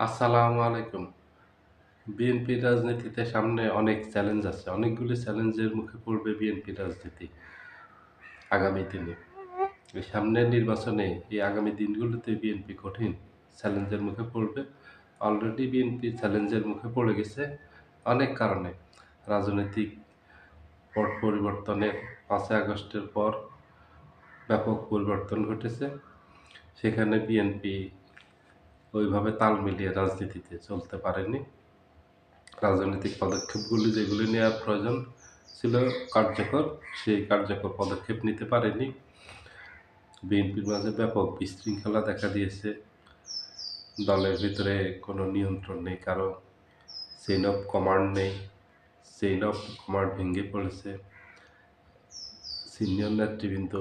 আসসালামু আলাইকুম। বিএনপির রাজনীতিতে সামনে অনেক চ্যালেঞ্জ আছে। অনেকগুলি চ্যালেঞ্জের মুখে পড়বে বিএনপি রাজনীতি আগামী দিনে। সামনের নির্বাচনে এই আগামী দিনগুলোতে বিএনপি কঠিন চ্যালেঞ্জের মুখে পড়বে। অলরেডি বিএনপি চ্যালেঞ্জের মুখে পড়ে গেছে অনেক কারণে। রাজনৈতিক পট পরিবর্তনের পাঁচই আগস্টের পর ব্যাপক পরিবর্তন ঘটেছে। সেখানে বিএনপি ওইভাবে তাল মিলিয়ে রাজনীতিতে চলতে পারেনি। রাজনৈতিক পদক্ষেপগুলি যেগুলি নেওয়ার প্রয়োজন ছিল কার্যকর, সেই কার্যকর পদক্ষেপ নিতে পারেনি। বিএনপির মাঝে ব্যাপক বিশৃঙ্খলা দেখা দিয়েছে। দলের ভিতরে কোনো নিয়ন্ত্রণ নেই কারও। চেইন অফ কমান্ড নেই। চেইন অফ কমান্ড ভেঙে পড়েছে। সিনিয়র নেতৃবৃন্দ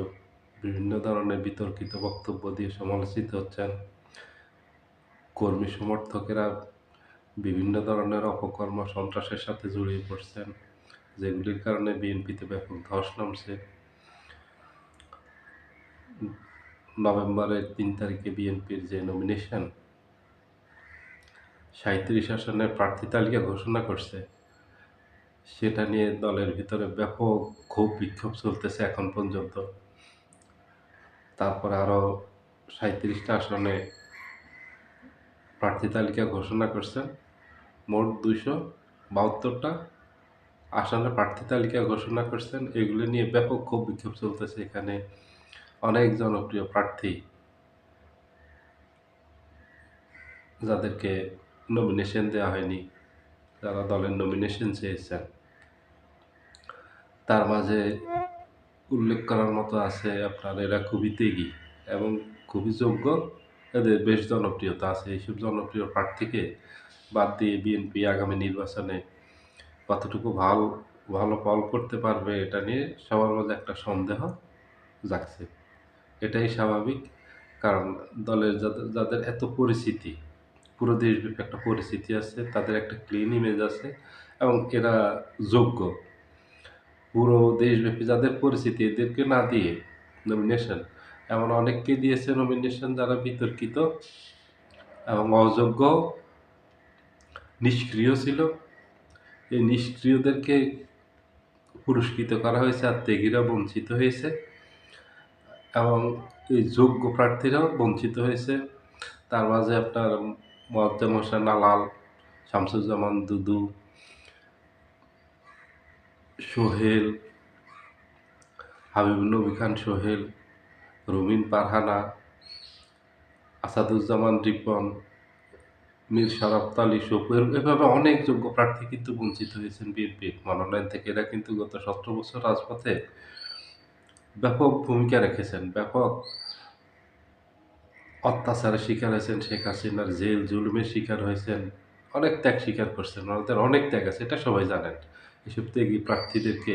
বিভিন্ন ধরনের বিতর্কিত বক্তব্য দিয়ে সমালোচিত হচ্ছেন। কর্মী সমর্থকেরা বিভিন্ন ধরনের অপকর্ম সন্ত্রাসের সাথে জড়িয়ে পড়ছেন, যেগুলির কারণে বিএনপিতে ব্যাপক ধস নামছে। নভেম্বরের তিন তারিখে বিএনপির যে নমিনেশন সাঁত্রিশ আসনের প্রার্থী তালিকা ঘোষণা করছে। সেটা নিয়ে দলের ভিতরে ব্যাপক ক্ষোভ বিক্ষোভ চলতেছে এখন পর্যন্ত। তারপরে আরও সাঁত্রিশটা আসনে প্রার্থী তালিকা ঘোষণা করছেন। মোট দুইশো বাহাত্তরটা আসনে প্রার্থী তালিকা ঘোষণা করছেন। এগুলো নিয়ে ব্যাপক ক্ষোভ বিক্ষোভ চলতেছে এখানে। অনেক জনপ্রিয় প্রার্থী যাদেরকে নমিনেশন দেওয়া হয়নি, যারা দলের নমিনেশন চেয়েছেন। তার মাঝে উল্লেখ করার মতো আছে আপনার এরা খুবই তেগি এবং খুবই যোগ্য। এদের বেশ জনপ্রিয়তা আছে। এইসব জনপ্রিয় প্রার্থীকে বাদ দিয়ে বিএনপি আগামী নির্বাচনে কতটুকু ভালো ভালো ফল করতে পারবে এটা নিয়ে সবার মধ্যে একটা সন্দেহ জাগছে। এটাই স্বাভাবিক, কারণ দলের যাদের যাদের এত পরিচিতি, পুরো দেশব্যাপী একটা পরিচিতি আছে, তাদের একটা ক্লিন ইমেজ আছে এবং এরা যোগ্য। পুরো দেশব্যাপী যাদের পরিচিতি, এদেরকে না দিয়ে নমিনেশন এমন অনেককে দিয়েছে নমিনেশন যারা বিতর্কিত এবং অযোগ্য, নিষ্ক্রিয় ছিল। এই নিষ্ক্রিয়দেরকে পুরস্কৃত করা হয়েছে, আর ত্যাগীরা বঞ্চিত হয়েছে। এবং এই যোগ্য প্রার্থীরাও বঞ্চিত হয়েছে। তার মাঝে আপনার মোয়াজ্জেম হোসেন আলাল শামসুজ্জামান দুদু, সোহেল, হাবিবুল নবী খান সোহেল রুমিন পারহানা, আসাদুজ্জামান রিপন মীর শরাফত আলী শোকের এভাবে অনেক যোগ্য প্রার্থী কিন্তু বঞ্চিত হয়েছেন বিএনপির মনোনয়ন থেকে এরা কিন্তু গত সতেরো বছর রাজপথে ব্যাপক ভূমিকা রেখেছেন। ব্যাপক অত্যাচারের শিকার হয়েছেন শেখ হাসিনার জেল, জুলুমের শিকার হয়েছেন, অনেক ত্যাগ স্বীকার করছেন। ওনাদের অনেক ত্যাগ আছে, এটা সবাই জানেন। এসব ত্যাগী প্রার্থীদেরকে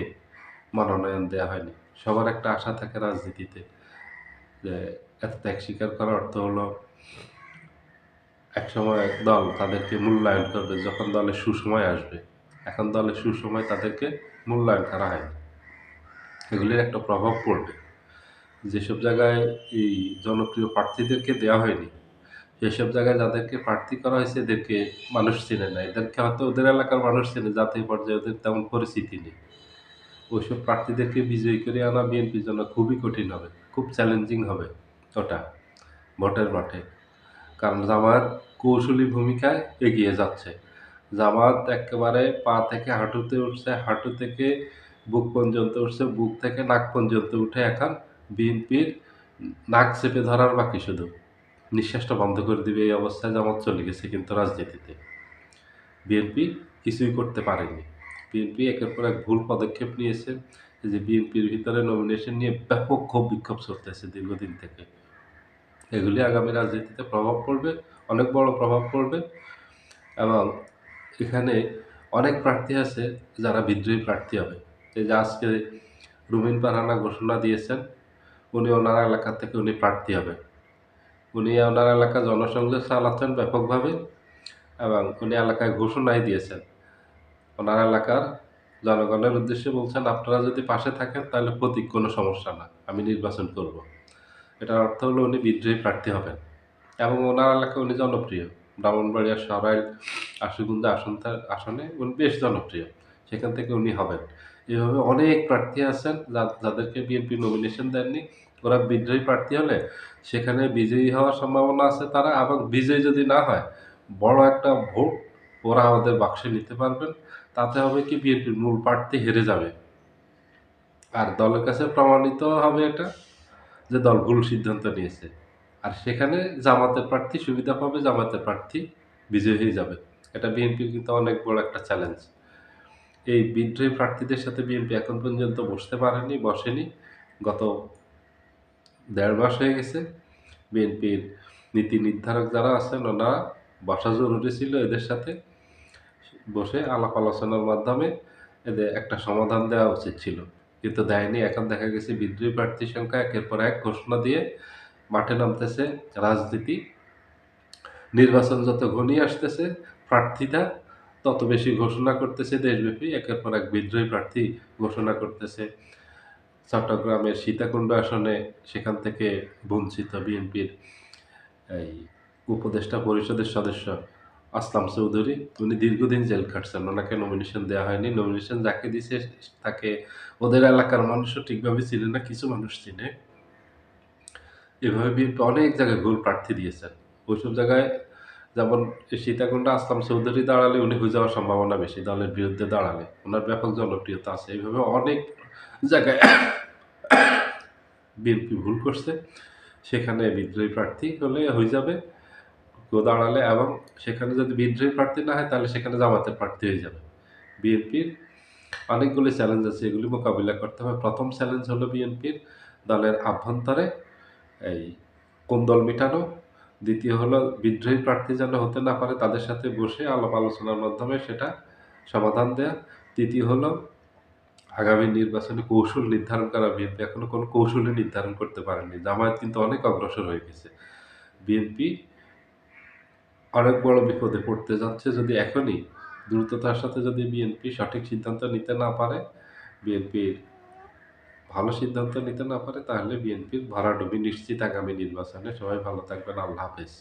মনোনয়ন দেওয়া হয়নি। সবার একটা আশা থাকে রাজনীতিতে। যে এত ত্যাগ স্বীকার করার অর্থ হলো একসময় দল তাদেরকে মূল্যায়ন করবে যখন দলের সুসময় আসবে। এখন দলের সুসময় তাদেরকে মূল্যায়ন করা হয়নি এগুলির একটা প্রভাব পড়বে। যেসব জায়গায় এই জনপ্রিয় প্রার্থীদেরকে দেওয়া হয়নি, সেসব জায়গায় যাদেরকে প্রার্থী করা হয়েছে এদেরকে মানুষ চেনে না। এদেরকে হয়তো ওদের এলাকার মানুষ চেনে জাতীয় পর্যায়ে ওদের তেমন পরিস্থিতি নেই। ওইসব প্রার্থীদেরকে বিজয়ী করে আনা বিএনপির জন্য খুবই কঠিন হবে। খুব চ্যালেঞ্জিং হবে ওটা ভোটের মাঠে। কারণ জামায়াত কৌশলী ভূমিকায় এগিয়ে যাচ্ছে। জামাত একেবারে পা থেকে হাঁটুতে উঠছে, হাঁটু থেকে বুক পর্যন্ত উঠছে, বুক থেকে নাক পর্যন্ত উঠে এখন বিএনপির নাক চেপে ধরার বাকি শুধু। নিঃশ্বাসটা বন্ধ করে দিবে এই অবস্থায় জামাত চলে গেছে কিন্তু রাজনীতিতে। বিএনপি কিছুই করতে পারেনি। বিএনপি একের পর এক ভুল পদক্ষেপ নিয়েছে। যে বিএনপির ভিতরে নমিনেশন নিয়ে ব্যাপক ক্ষোভ বিক্ষোভ চলতেছে দীর্ঘদিন থেকে। এগুলি আগামী রাজনীতিতে প্রভাব পড়বে, অনেক বড় প্রভাব পড়বে এবং এখানে অনেক প্রার্থী আছে যারা বিদ্রোহী প্রার্থী হবে। এই যে আজকে রুমিন পারহানা ঘোষণা দিয়েছেন, উনি ওনার এলাকা থেকে উনি প্রার্থী হবে। উনি ওনার এলাকা জনসংযোগ চালাচ্ছেন ব্যাপকভাবে এবং উনি এলাকায় ঘোষণাই দিয়েছেন। ওনার এলাকার জনগণের উদ্দেশ্যে বলছেন, আপনারা যদি পাশে থাকেন, তাহলে প্রতীক কোনো সমস্যা না। আমি নির্বাচন করব। এটার অর্থ হলো উনি বিদ্রোহী প্রার্থী হবেন এবং ওনার এলাকায় উনি জনপ্রিয়। ব্রাহ্মণবাড়িয়া সরাইল আশুগঞ্জ আসন আসনে উনি বেশ জনপ্রিয়। সেখান থেকে উনি হবেন। এভাবে অনেক প্রার্থী আছেন যাদেরকে বিএনপি নমিনেশন দেননি। ওরা বিদ্রোহী প্রার্থী হলে সেখানে বিজয়ী হওয়ার সম্ভাবনা আছে তারা এবং বিজয়ী যদি না হয়, বড় একটা ভোট ওরা আমাদের বাক্সে নিতে পারবেন। তাতে হবে কি বিএনপির মূল প্রার্থী হেরে যাবে। আর দলের কাছে প্রমাণিত হবে এটা, যে দল ভুল সিদ্ধান্ত নিয়েছে। আর সেখানে জামাতের প্রার্থী, সুবিধা পাবে জামাতের প্রার্থী বিজয়ী হয়ে যাবে। এটা বিএনপির কিন্তু অনেক বড় একটা চ্যালেঞ্জ এই বিদ্রোহী প্রার্থীদের সাথে বিএনপি এখন পর্যন্ত বসতে পারেনি, বসেনি। গত দেড় মাস হয়ে গেছে। বিএনপির নীতি নির্ধারক যারা আছেন, ওনারা বসা জরুরি ছিল এদের সাথে। বসে আলাপ আলোচনার মাধ্যমে এদের একটা সমাধান দেওয়া উচিত ছিল। কিন্তু দেয়নি। এখন দেখা গেছে বিদ্রোহী প্রার্থীর সংখ্যা একের পর এক ঘোষণা দিয়ে মাঠে নামতেছে রাজনীতি। নির্বাচন যত ঘনিয়ে আসতেছে, প্রার্থীরা তত বেশি ঘোষণা করতেছে দেশব্যাপী। একের পর এক বিদ্রোহী প্রার্থী ঘোষণা করতেছে। চট্টগ্রামের সীতাকুণ্ড আসনে সেখান থেকে বঞ্চিত বিএনপির এই উপদেষ্টা পরিষদের সদস্য আসলাম চৌধুরী। উনি দীর্ঘদিন জেল খাটছেন, ওনাকে নমিনেশন দেওয়া হয়নি। নমিনেশন যাকে দিছে, তাকে ওদের এলাকার মানুষও ঠিকভাবে চিনে না, কিছু মানুষ চিনে। এভাবে বিএনপি অনেক জায়গায় ভুল প্রার্থী দিয়েছেন। ওইসব জায়গায় যেমন সীতাকুণ্ডে আসলাম চৌধুরী দাঁড়ালে উনি হয়ে যাওয়ার সম্ভাবনা বেশি, দলের বিরুদ্ধে দাঁড়ালে। ওনার ব্যাপক জনপ্রিয়তা আছে। এইভাবে অনেক জায়গায় বিএনপি ভুল করছে। সেখানে বিদ্রোহী প্রার্থী হলে হয়ে যাবে। দাঁড়ালে এবং সেখানে যদি বিদ্রোহী প্রার্থী না হয়, তাহলে সেখানে জামাতের প্রার্থী হয়ে যাবে। বিএনপির অনেকগুলি চ্যালেঞ্জ আছে, এগুলি মোকাবিলা করতে হবে। প্রথম চ্যালেঞ্জ হলো বিএনপির দলের আভ্যন্তরে এই কোন্দল মেটানো। দ্বিতীয় হলো বিদ্রোহী প্রার্থী যেন হতে না পারে, তাদের সাথে বসে আলাপ আলোচনার মাধ্যমে সেটা সমাধান দেয়া। তৃতীয় হলো আগামী নির্বাচনে কৌশল নির্ধারণ করা। বিএনপি এখনও কোনো কৌশলই নির্ধারণ করতে পারেনি। জামায়াত কিন্তু অনেক অগ্রসর হয়ে গেছে। বিএনপি অনেক বড় বিপদে পড়তে যাচ্ছে যদি এখনই দ্রুততার সাথে যদি বিএনপি সঠিক সিদ্ধান্ত নিতে না পারে, বিএনপির ভালো সিদ্ধান্ত নিতে না পারে, তাহলে বিএনপির ভরাডুবি নিশ্চিত আগামী নির্বাচনে সবাই ভালো থাকবেন। আল্লাহ হাফেজ।